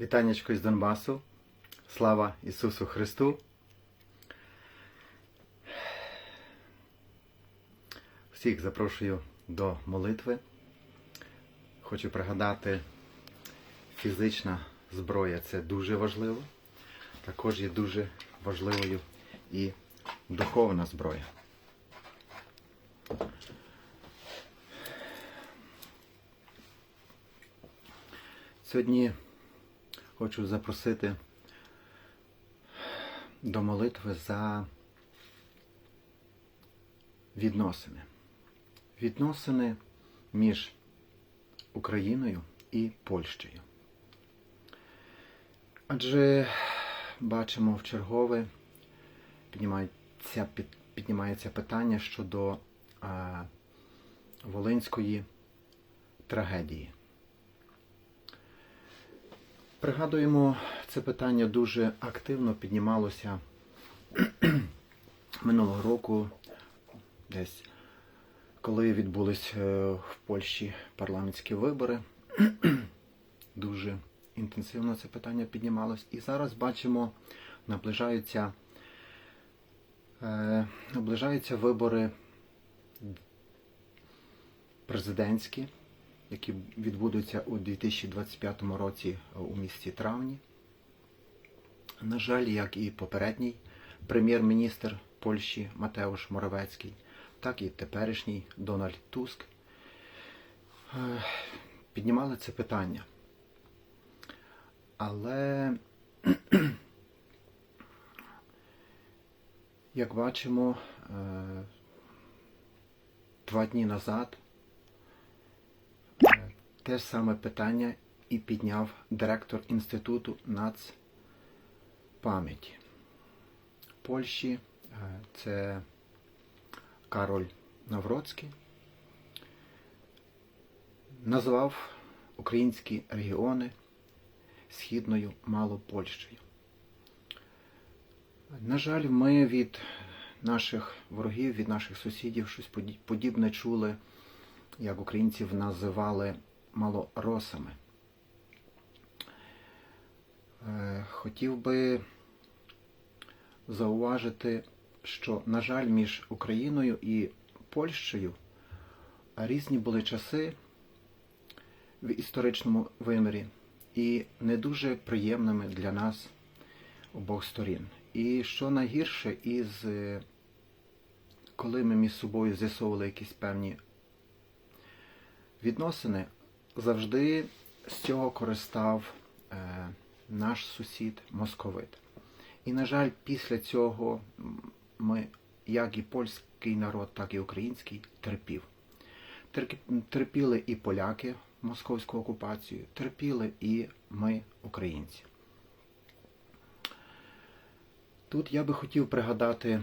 Вітаннячко із Донбасу. Слава Ісусу Христу. Всіх запрошую до молитви. Хочу пригадати, фізична зброя це дуже важливо. Також є дуже важливою і духовна зброя. Сьогодні хочу запросити до молитви за відносини. Відносини між Україною і Польщею. Адже бачимо в чергове піднімається, під- піднімається питання щодо а, Волинської трагедії. Пригадуємо, це питання дуже активно піднімалося минулого року, десь коли відбулись е, в Польщі парламентські вибори. Дуже інтенсивно це питання піднімалось. І зараз бачимо, наближаються, е, наближаються вибори президентські які відбудуться у 2025 році у місті Травні. На жаль, як і попередній прем'єр-міністр Польщі Матеуш Моровецький, так і теперішній Дональд Туск е, піднімали це питання. Але, як бачимо, е, два дні назад те ж саме питання і підняв директор Інституту нацпам'яті Польщі. Е, Це Кароль Навроцький. Назвав українські регіони Східною Малопольщею. На жаль, ми від наших ворогів, від наших сусідів щось подібне чули як українців називали малоросами. Е, Хотів би зауважити, що, на жаль, між Україною і Польщею різні були часи в історичному вимірі і не дуже приємними для нас обох сторін. І що найгірше, із е, коли ми між собою з'ясовували якісь певні відносини, завжди з цього користав е, наш сусід московит. І, на жаль, після цього ми, як і польський народ, так і український, терпів. Терпіли і поляки московську окупацію, терпіли і ми, українці. Тут я би хотів пригадати е,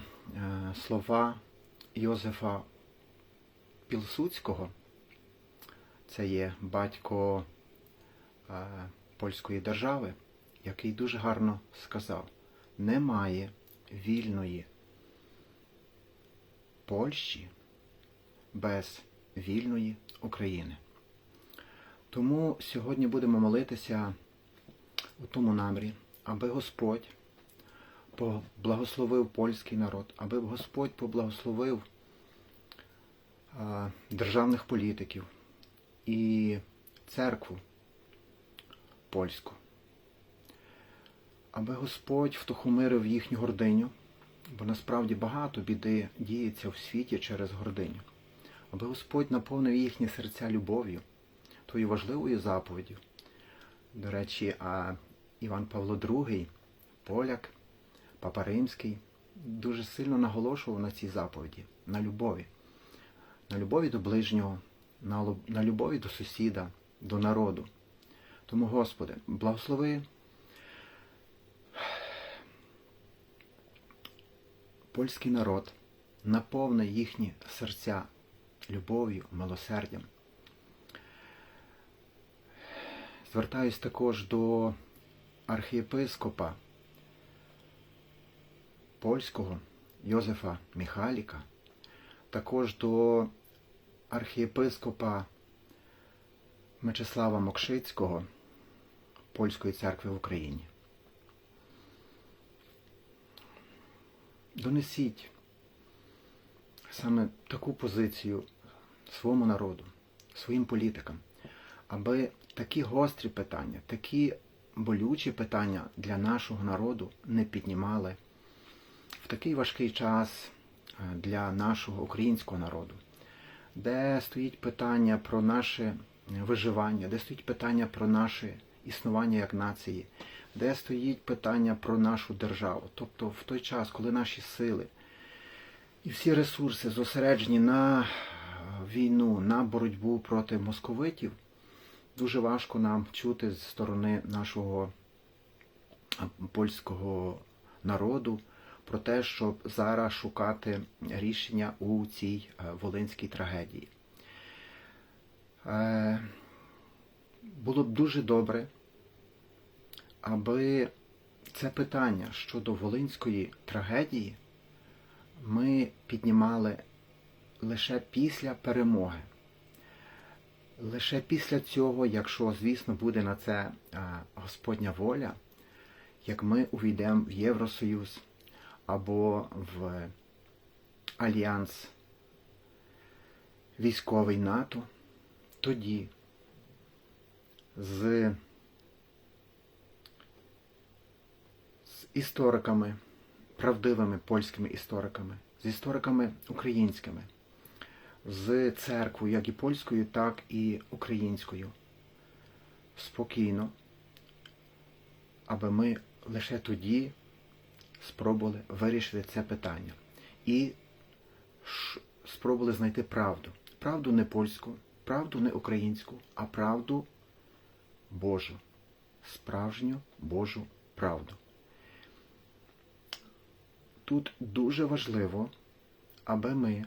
слова Йозефа Пілсуцького. Це є батько е, польської держави, який дуже гарно сказав: немає вільної Польщі без вільної України. Тому сьогодні будемо молитися у тому намірі, аби Господь поблагословив польський народ, аби Господь поблагословив е, державних політиків і церкву польську, аби Господь втохомирив їхню гординю, бо насправді багато біди діється в світі через гординю, аби Господь наповнив їхні серця любов'ю, тою важливою заповіддю. До речі, а Іван Павло II, поляк, Папа Римський, дуже сильно наголошував на цій заповіді, на любові, на любові до ближнього, на, на любові до сусіда, до народу. Тому, Господи, благослови польський народ, наповни їхні серця любов'ю, милосердям. Звертаюсь також до архієпископа польського Йозефа Міхаліка, також до архієпископа Мечислава Мокшицького, польської церкви в Україні. Донесіть саме таку позицію своєму народу, своїм політикам, аби такі гострі питання, такі болючі питання для нашого народу не піднімали в такий важкий час е, для нашого українського народу, де стоїть питання про наше виживання, де стоїть питання про наше існування як нації, де стоїть питання про нашу державу. Тобто в той час, коли наші сили і всі ресурси зосереджені на е, війну, на боротьбу проти московитів, дуже важко нам чути з сторони нашого польського народу про те, щоб зараз шукати рішення у цій е, волинській трагедії. Е, Було б дуже добре, аби це питання щодо волинської трагедії ми піднімали лише після перемоги. Лише після цього, якщо, звісно, буде на це Господня воля, як ми увійдемо в Євросоюз або в Альянс військовий НАТО, тоді з, з істориками, правдивими польськими істориками, з істориками українськими, з церквою, як і польською, так і українською. Спокійно, аби ми лише тоді спробували вирішити це питання. І спробували знайти правду. Правду не польську, правду не українську, а правду Божу. Справжню Божу правду. Тут дуже важливо, аби ми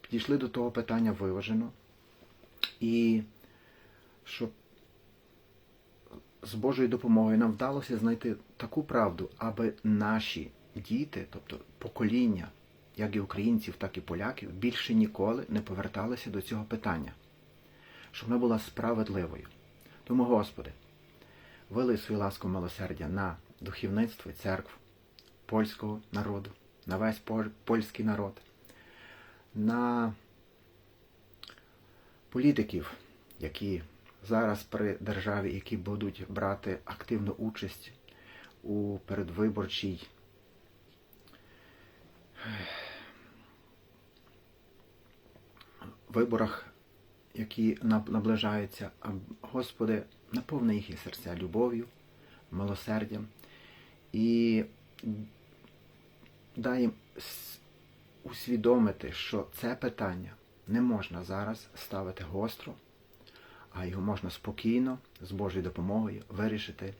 підійшли до того питання виважено, і щоб з Божою допомогою нам вдалося знайти таку правду, аби наші діти, тобто покоління, як і українців, так і поляків, більше ніколи не поверталися до цього питання, щоб вона була справедливою. Тому, Господи, вилий свою ласку милосердя на духовництво і церкву польського народу, на весь пол- польський народ, на політиків, які зараз при державі, які будуть брати активну участь у передвиборчій. Виборах, які наближаються. Господи, наповни їхні серця любов'ю, милосердям. І дай їм усвідомити, що це питання не можна зараз ставити гостро, а його можна спокійно, з Божою допомогою, вирішити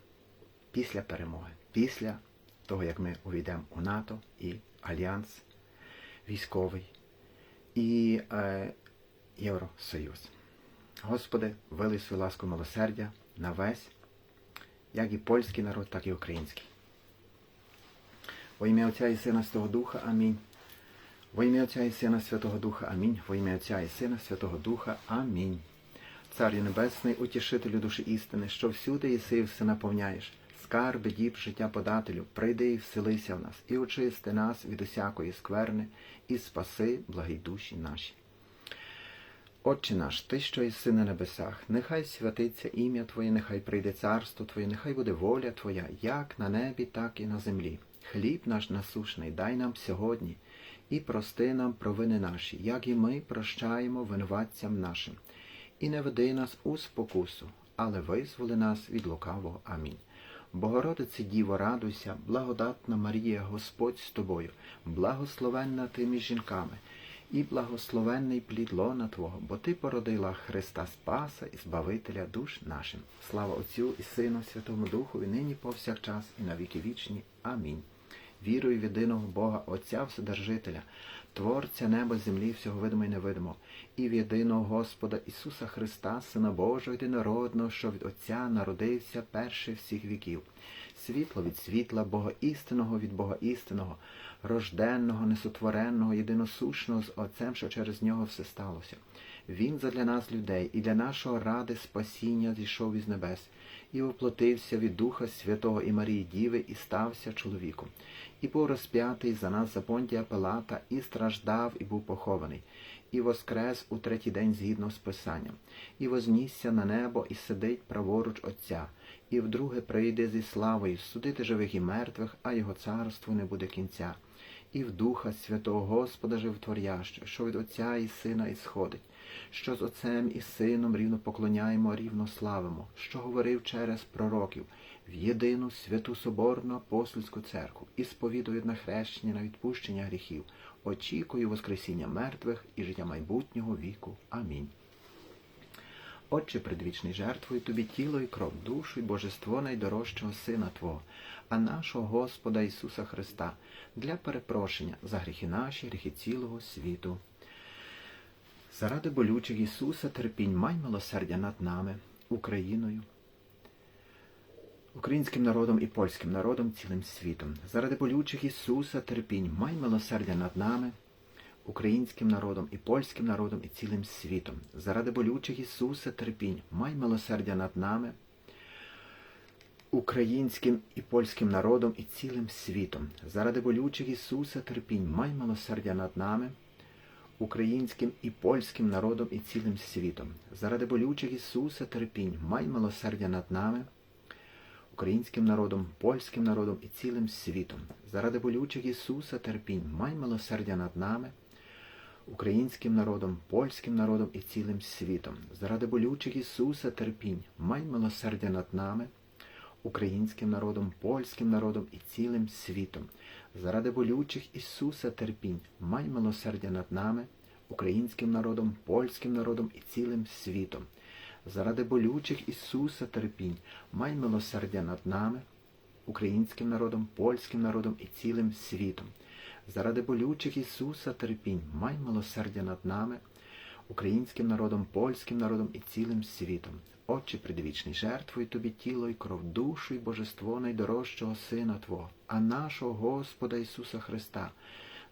після перемоги, після того, як ми увійдемо у НАТО і Альянс військовий і е, Євросоюз. Господи, вилий свою ласку милосердя на весь, як і польський народ, так і український. Во ім'я Отця і Сина Святого Духа. Амінь. Во ім'я Отця і Сина Святого Духа. Амінь. Во ім'я Отця і Сина Святого Духа. Амінь. Царю Небесний, утішителю душі істини, що всюди єси все наповняєш, скарби, діб, життя подателю, прийди і вселися в нас, і очисти нас від усякої скверни, і спаси, благій душі наші. Отче наш, Ти, що єси на небесах, нехай святиться ім'я Твоє, нехай прийде царство Твоє, нехай буде воля Твоя, як на небі, так і на землі. Хліб наш насушний дай нам сьогодні, і прости нам провини наші, як і ми прощаємо винуватцям нашим. І не веди нас у спокусу, але визволи нас від лукавого. Амінь. Богородице Діво, радуйся, благодатна Марія, Господь з тобою, благословенна ти між жінками, і благословенний плід лона Твого, бо Ти породила Христа Спаса і Збавителя душ нашим. Слава Отцю і Сину, Святому Духу, і нині повсякчас, і на віки вічні. Амінь. Вірую в єдиного Бога, Отця Вседержителя, Творця неба, землі, всього видимо і невидимо, і в єдиного Господа Ісуса Христа, Сина Божого, єдинородного, що від Отця народився перший всіх віків, світло від світла, Бога істинного від Бога істинного, рожденного, несотвореного, єдиносушного з Отцем, що через нього все сталося. Він задля нас людей і для нашого ради спасіння зійшов із небес, і воплотився від Духа Святого і Марії Діви, і стався чоловіком, і був розп'ятий за нас за Понтія Пилата, і страждав, і був похований, і воскрес у третій день згідно з Писанням, і вознісся на небо, і сидить праворуч Отця, і вдруге прийде зі славою судити живих і мертвих, а його царству не буде кінця. І в Духа Святого Господа животворяще, що від Отця і Сина ісходить, що з Отцем і Сином рівно поклоняємо, рівно славимо, що говорив через пророків в єдину святу соборну апостольську церкву і сповідує на хрещення на відпущення гріхів, очікую Воскресіння мертвих і життя майбутнього віку. Амінь. Отче предвічний, жертвую тобі тіло і кров, душу і божество найдорожчого Сина Твого, а нашого Господа Ісуса Христа, для перепрошення за гріхи наші, гріхи цілого світу. Заради болючих Ісуса терпінь, май милосердя над нами, Україною, українським народом і польським народом, цілим світом. Заради болючих Ісуса терпінь, май милосердя над нами, українським народом і польським народом і цілим світом. Заради болючих Ісуса терпінь, май милосердя над нами, українським і польським народом і цілим світом. Заради болючих Ісуса терпінь, май милосердя над нами, українським і польським народом і цілим світом. Заради болючих Ісуса терпінь, май милосердя над нами, українським народом, польським народом і цілим світом. Заради болючих Ісуса терпінь, май милосердя над нами, українським народом, польським народом і цілим світом. Заради болючих Ісуса терпінь, май милосердя над нами, українським народом, польським народом і цілим світом. Заради болючих Ісуса терпінь, май милосердя над нами, українським народом, польським народом і цілим світом. Заради болючих Ісуса терпінь, май милосердя над нами, українським народом, польським народом і цілим світом. Заради болючих Ісуса терпінь, май милосердя над нами, українським народом, польським народом і цілим світом. Отче предвічний, жертвуй тобі тіло і кров, душу і божество найдорожчого Сина Твого, а нашого Господа Ісуса Христа,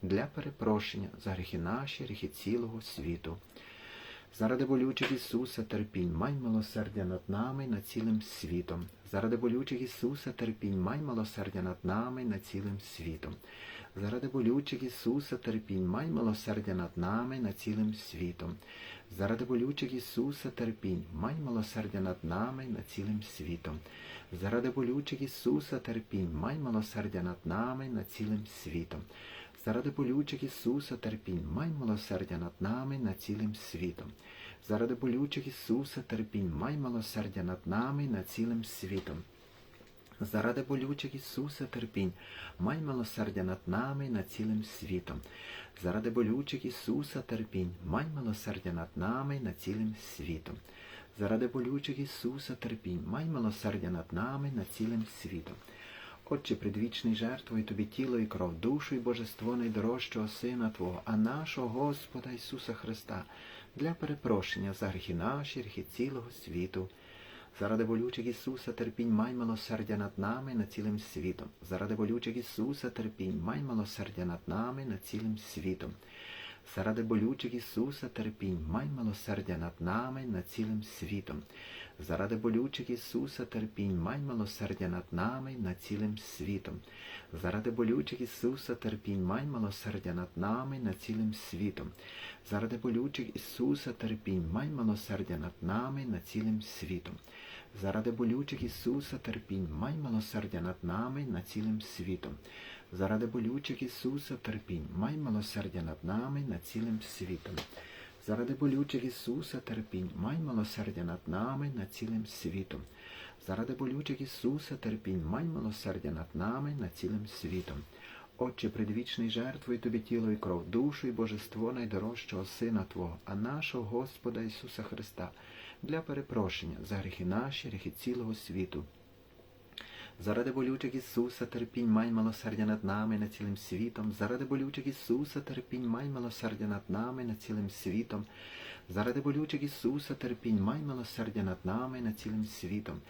для перепрошення за гріхи наші, гріхи цілого світу. Заради болючих Ісуса терпінь, май милосердя над нами і над цілим світом. Заради болючих Ісуса терпінь, май милосердя над нами і над цілим світом. Заради болючих Ісуса терпінь, май милосердя над нами над цілим світом. Заради болючих Ісуса терпінь, май милосердя над нами над цілим світом. Заради болючих Ісуса терпінь, май милосердя над нами над цілим світом. Заради болючих Ісуса терпінь, май милосердя над нами над цілим світом. Заради болючих Ісуса терпінь, май милосердя над нами над цілим світом. Заради болючих Ісуса терпінь, май милосердя над нами і над цілим світом. Заради болючих Ісуса терпінь, май милосердя над нами і над цілим світом. Заради болючих Ісуса терпінь, май милосердя над нами і над цілим світом. Отче предвічний, жертвуй тобі тіло і кров, душу і божество найдорожчого Сина Твого, а нашого Господа Ісуса Христа, для перепрошення за гріхи наші, гріхи цілого світу. Заради болючих Ісуса терпінь, май милосердя над нами над цілим світом. Заради болючих Ісуса терпінь, май милосердя над нами над цілим світом. Заради болючих Ісуса терпінь, май милосердя над нами над цілим світом. Заради болючих Ісуса терпінь, май милосердя над нами над цілим світом. Заради болючих Ісуса терпінь, май милосердя над нами над цілим світом. Заради болючих Ісуса терпінь, май милосердя над нами над цілим світом. Заради болючих Ісуса терпінь, май милосердя над нами і над цілим світом. Заради болючих Ісуса терпінь, май милосердя над нами над цілим світом. Заради болючих Ісуса терпінь, май милосердя над нами над цілим світом. Заради болючих Ісуса терпінь, май милосердя над нами над цілим світом. Отче предвічний, жертвуй тобі тіло і кров, душу і божество найдорожчого Сина Твого, а нашого Господа Ісуса Христа, для перепрошення за гріхи наші, гріхи цілого світу. Заради болючих Ісуса терпінь, май милосердя над нами над цілим світом. Заради болючих Ісуса терпінь, май милосердя над нами над цілим світом. Заради болючих Ісуса терпінь, май милосердя над нами над цілим світом.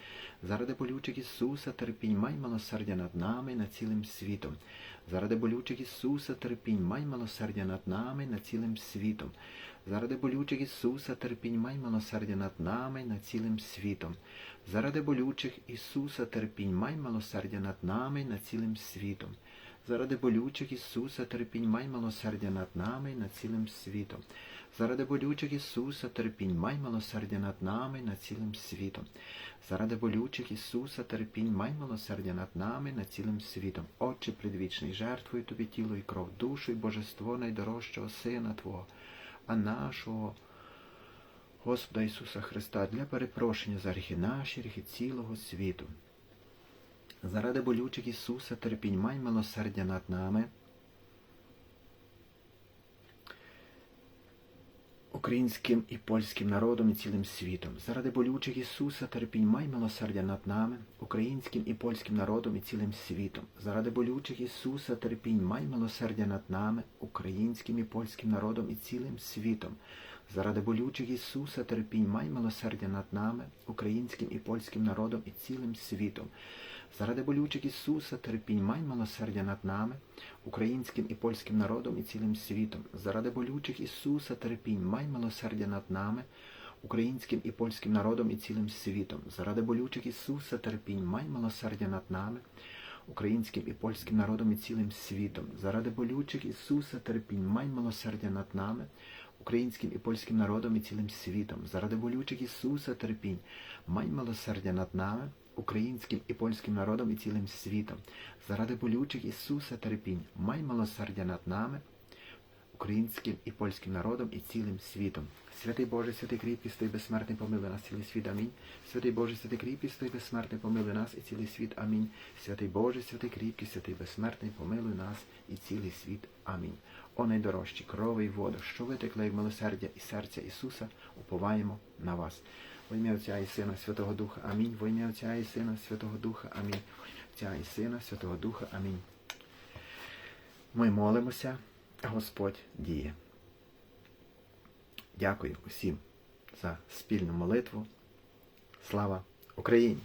Заради болючих Ісуса терпінь, май милосердя над нами над цілим світом. Заради болючих Ісуса терпінь, май милосердя над нами, над цілим світом. Заради болючих Ісуса терпінь, май милосердя над нами, над цілим світом. Заради болючих Ісуса терпінь, май милосердя над нами, над цілим світом. Заради болючих Ісуса терпінь, май милосердя над нами, над цілим світом. Заради болючих Ісуса терпінь, май милосердя над нами, над цілим світом. Заради болючих Ісуса терпінь, май милосердя над нами, над цілим світом. Отче предвічний, жертвую тобі тіло і кров, душу і божество найдорожчого Сина Твого, а нашого Господа Ісуса Христа для перепрошення за гріхи наші, гріхи цілого світу. Заради болючих Ісуса терпінь, май милосердя над нами. Українським і польським народом і цілим світом. Заради болючих Ісуса терпінь, май милосердя над нами, українським і польським народом і цілим світом. Заради болючих Ісуса терпінь, май милосердя над нами, українським і польським народом і цілим світом. Заради болючих Ісуса терпінь, май милосердя над нами, українським і польським народом і цілим світом. Заради болючих Ісуса терпінь, май милосердя над нами, українським і польським народом і цілим світом. Заради болючих Ісуса терпінь, май милосердя над нами, українським і польським народом і цілим світом. Заради болючих Ісуса терпінь, май милосердя над нами, українським і польським народом і цілим світом. Заради болючих Ісуса терпінь, май милосердя над нами, українським і польським народом і цілим світом. Заради болючих Ісуса терпінь, май милосердя над нами, українським і польським народом і цілим світом. Заради болючих Ісуса терпінь, май милосердя над нами, українським і польським народом і цілим світом. Святий Боже, святий кріпкий, стой безсмертний, помилуй нас, цілий світ. Амінь. Святий Боже, святий кріпкий, стой безсмертний, помилуй нас і цілий світ. Амінь. Святий Боже, святий кріпкий, святий безсмертний, помилуй нас і цілий світ. Амінь. О найдорожчі крови і вода, що витекли як милосердя і серця Ісуса, уповаємо на вас. Во ім'я Отця і Сина, Святого Духа. Амінь. Во ім'я Отця і Сина, Святого Духа. Амінь. Отця і Сина, Святого Духа. Амінь. Ми молимося, Господь діє. Дякую усім за спільну молитву. Слава Україні!